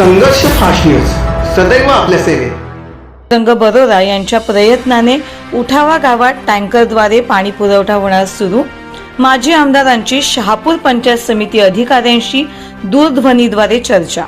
संघर्ष fast news सदैव आपल्या सेवेत. रंग बरोरा यांच्या प्रयत्नाने उठावा गावात टँकरद्वारे पाणी पुरवठा होणार सुरू. माजी आमदारांची शहापूर पंचायत समिती अधिकाऱ्यांशी दूरध्वनीद्वारे चर्चा.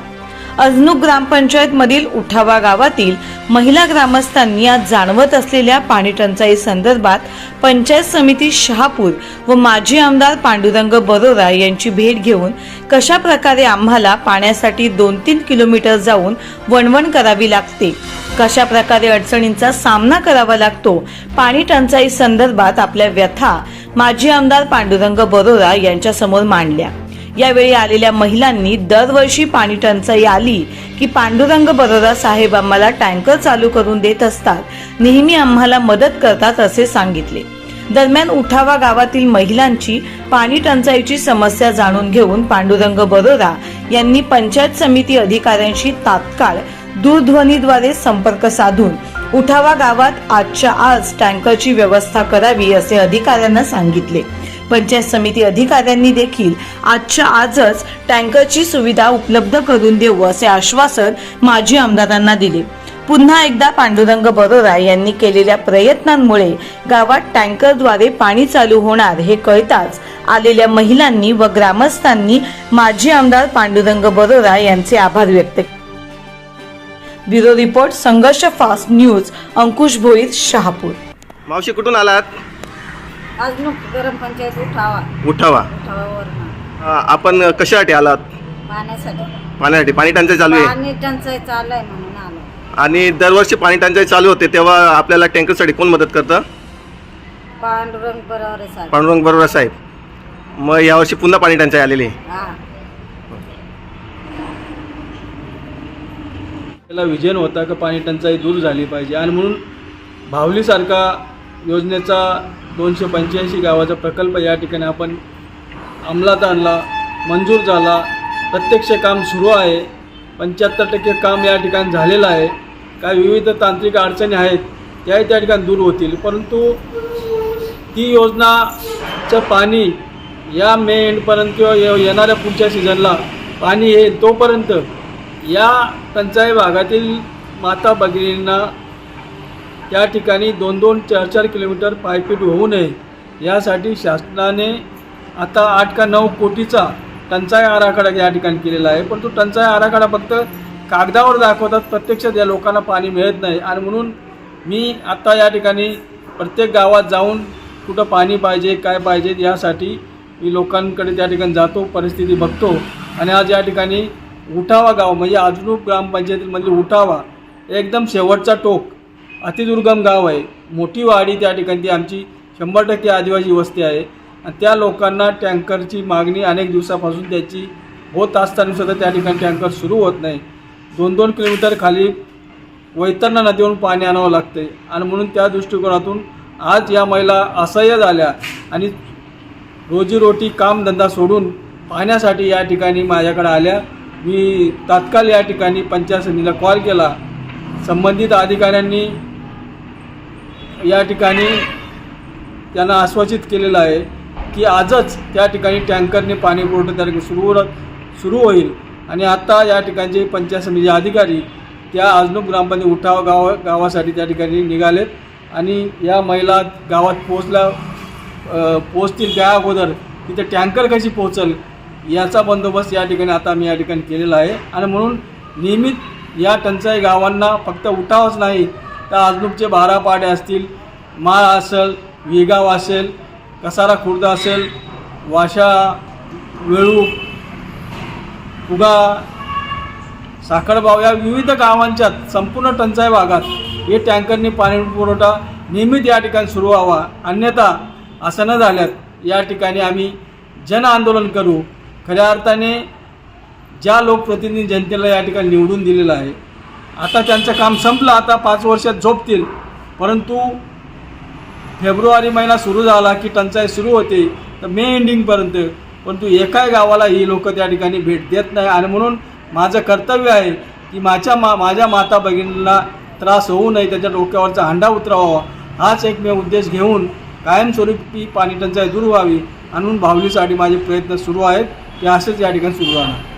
अजनूक ग्रामपंचायत मधील उठावा गावातील महिला ग्रामस्थांनी आज जाणवत असलेल्या पाणी टंचाई संदर्भात पंचायत समिती शहापूर व माजी आमदार पांडुरंग बरोरा यांची भेट घेऊन कशा प्रकारे आम्हाला पाण्यासाठी दोन तीन किलोमीटर जाऊन वणवण करावी लागते? कशा प्रकारे अडचणींचा सामना करावा लागतो? पाणी टंचाई संदर्भात आपल्या व्यथा माजी आमदार पांडुरंग बरोरा यांच्यासमोर मांडल्या. यावेळी आलेल्या महिलांनी दरवर्षी पाणी टंचाई आली की पांडुरंग बरोरा साहेब आम्हाला टँकर चालू करून देत असतात. नेहमी आम्हाला मदत करतात असे सांगितले. दरम्यान उठावा गावातील महिलांची पाणी टंचाईची समस्या जाणून घेऊन पांडुरंग बरोरा यांनी पंचायत समिती अधिकाऱ्यांशी तात्काळ दूरध्वनीद्वारे संपर्क साधून उठावा गावात आजच्या आज टँकरची व्यवस्था करावी असे अधिकाऱ्यांना सांगितले. पंचायत समिती अधिकाऱ्यांनी देखील आजच्या आजच टँकरची सुविधा उपलब्ध करून देऊ असे आश्वासन माजी आमदारांना दिले. पुन्हा एकदा पांडुरंग बरोरा यांनी केलेल्या प्रयत्नांमुळे गावात टँकरद्वारे पाणी चालू होणार हे कळताच आलेल्या महिलांनी व ग्रामस्थांनी माजी आमदार पांडुरंग बरोरा यांचे आभार व्यक्त केले. Bureau report Sangharsh fast news Ankush Bhoir Shahapur. मावशी कुठून आलात? आज नुक गरम पंचायत उठावा. हा, आपण कशासाठी आलात? पाण्यासाठी. पाण्यासाठी. पाणी टंचाई चालू आहे? पाणी टंचाई चालू आहे म्हणून आलो. आणि दरवर्षी पाणी टंचाई चालू होते तेव्हा आपल्याला टँकरसाठी कोण मदत करतं? पांडुरंग बरोबर आहे साहेब. पांडुरंग बरोबर साहेब. मग यावर्षी पुन्हा पाणी टंचाई आलेली आहे. हा. त्याला विजन होता का पाणी टंचाई दूर झाली पाहिजे. आणि म्हणून भावलीसारखा योजनेचा दोनशे पंच्याऐंशी गावाचा प्रकल्प या ठिकाणी आपण अंमलात आणला मंजूर झाला. प्रत्यक्ष काम सुरू आहे. पंच्याहत्तर टक्के काम या ठिकाणी झालेलं आहे. काही विविध तांत्रिक अडचणी आहेत त्याही त्या ठिकाणी दूर होतील. परंतु ती योजनाचं पाणी या मे एंडपर्यंत किंवा ये- येणाऱ्या पुढच्या सीझनला पाणी येईल तोपर्यंत या टंचाई भागातील माता भगिनींना या ठिकाणी दोन दोन चार चार किलोमीटर पायपीट होऊ नये. यासाठी शासनाने आता आठ का नऊ कोटीचा टंचाई आराखडा या ठिकाणी केलेला आहे. पण तो टंचाई आराखडा फक्त कागदावर दाखवतात. प्रत्यक्षात या लोकांना पाणी मिळत नाही. आणि म्हणून मी आता या ठिकाणी प्रत्येक गावात जाऊन कुठं पाणी पाहिजे काय पाहिजे यासाठी मी लोकांकडे त्या ठिकाणी जातो परिस्थिती बघतो. आणि आज या ठिकाणी उठावा गाव म्हणजे अजून ग्रामपंचायतीमधली उठावा एकदम शेवटचा टोक. अतिदुर्गम गाव आहे. मोठी वाडी त्या ठिकाणी ती आमची शंभर टक्के आदिवासी वस्ती आहे. आणि त्या लोकांना टँकरची मागणी अनेक दिवसापासून त्याची होत असताना सुद्धा त्या ठिकाणी टँकर सुरू होत नाही. दोन दोन किलोमीटर खाली वैतरणा नदीवरून पाणी आणावं लागते आणि म्हणून त्या दृष्टिकोनातून आज या महिला असह्य झाल्या आणि रोजीरोटी कामधंदा सोडून पाहण्यासाठी या ठिकाणी माझ्याकडे आल्या. मी तात्काळ या ठिकाणी पंचायत समितीला कॉल केला. संबंधित अधिकाऱ्यांनी या ठिकाणी त्यांना आश्वासित केलेलं आहे की आजच त्या ठिकाणी टँकरने पाणी पुरवठा त्या ठिकाणी सुरू सुरू होईल. आणि आता या ठिकाणचे पंचायत समिती अधिकारी त्या आजनूक ग्रामपंचायत उठाव गाव गावासाठी त्या ठिकाणी निघालेत. आणि या महिला गावात पोचल्या पोचतील त्या अगोदर तिथे टँकर कशी पोहोचल याचा बंदोबस्त या ठिकाणी आता मी या ठिकाणी केलेला आहे. आणि म्हणून नियमित या टंचाई गावांना फक्त उठावच नाही त्या आजनूकचे बारा पाडे असतील. माळ असेल वेगाव असेल कसारा खुर्द असेल वाशा वेळू पुगा साखरबाव या विविध गावांच्या संपूर्ण टंचाई भागात हे टँकरने पाणी पुरवठा नियमित या ठिकाणी सुरू व्हावा. अन्यथा असं न झाल्यास या ठिकाणी आम्ही जन आंदोलन करू. खऱ्या अर्थाने ज्या लोकप्रतिनिधी जनतेला या ठिकाणी निवडून दिलेलं आहे आता त्यांचं काम संपलं आता पाच वर्षात झोपतील. परंतु फेब्रुवारी महिना सुरू झाला की टंचाई सुरू होते तर मे एंडिंगपर्यंत परंतु एकाही गावाला ही लोक त्या ठिकाणी भेट देत नाही. आणि म्हणून माझं कर्तव्य आहे की माझ्या मा माझ्या माता भगिनींना त्रास होऊ नये त्याच्या डोक्यावरचा हंडा उतरावा हाच एकमेव उद्देश घेऊन कायमस्वरूपी पाणी टंचाई दूर व्हावी आणि म्हणून भावलीसाठी माझे प्रयत्न सुरू आहेत. ते असेच या ठिकाणी सुरू राहणार.